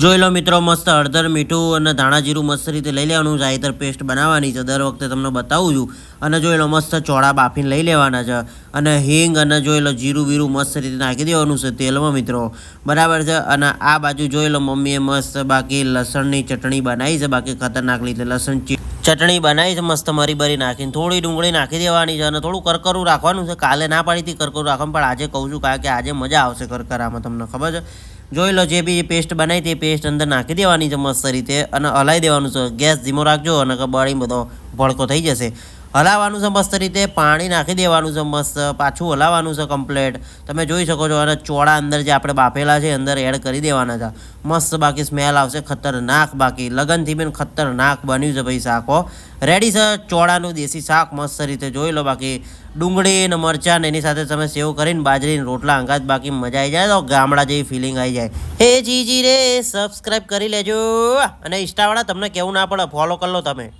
જોઈ લો મિત્રો, મસ્ત હળદર, મીઠું અને ધાણા જીરું મસ્ત રીતે લઈ લેવાનું. જાયતર પેસ્ટ બનાવવાની છે. દર વખતે તમને બતાવું છું. અને જોઈ લો મસ્ત ચોળા બાફીને લઈ લેવાના છે. અને હિંગ અને જોઈ લો જીરું બીરું મસ્ત રીતે નાખી દેવાનું છે તેલમાં મિત્રો. બરાબર છે? અને આ બાજુ જોઈ લો મમ્મીએ મસ્ત બાકી લસણની ચટણી બનાવી છે. બાકી ખતરનાક રીતે લસણ ચટણી બનાવી છે. મસ્ત મરી બરી નાખીને થોડી ડુંગળી નાખી દેવાની છે અને થોડું કરકરું રાખવાનું છે. કાલે ના પાડી હતી કરકરું રાખવાનું, પણ આજે કહું છું કારણ કે આજે મજા આવશે કરકરામાં તમને ખબર છે? જોઈ લો જે બી પેસ્ટ બનાવી તે પેસ્ટ અંદર નાખી દેવાની છે મસ્ત રીતે અને હલાવી દેવાનું છે. ગેસ ધીમો રાખજો અને બળી બધો ભડકો થઈ જશે. હલાવવાનું છે મસ્ત રીતે, પાણી નાખી દેવાનું છે મસ્ત, પાછું હલાવવાનું છે કમ્પ્લેટ તમે જોઈ શકો છો, અને ચોળા અંદર જે આપણે બાફેલા છે અંદર એડ કરી દેવાના છે. મસ્ત બાકી સ્મેલ આવશે, ખતરનાક બાકી. લગનથી બેન ખતરનાક બન્યું છે ભાઈ શાકો રેડી છે ચોળાનું દેશી શાક? મસ્ત રીતે જોઈ લો બાકી. ડુંગળી ને મરચાં એની સાથે તમે સેવ કરીને બાજરીને રોટલા અંગાત બાકી મજા આવી જાય, તો ગામડા જેવી ફિલિંગ આવી જાય. હે જીજી રે સબસ્ક્રાઈબ કરી લેજો. અને ઇન્સ્ટાવાળા તમને કેવું ના પડે ફોલો કરી લો તમે.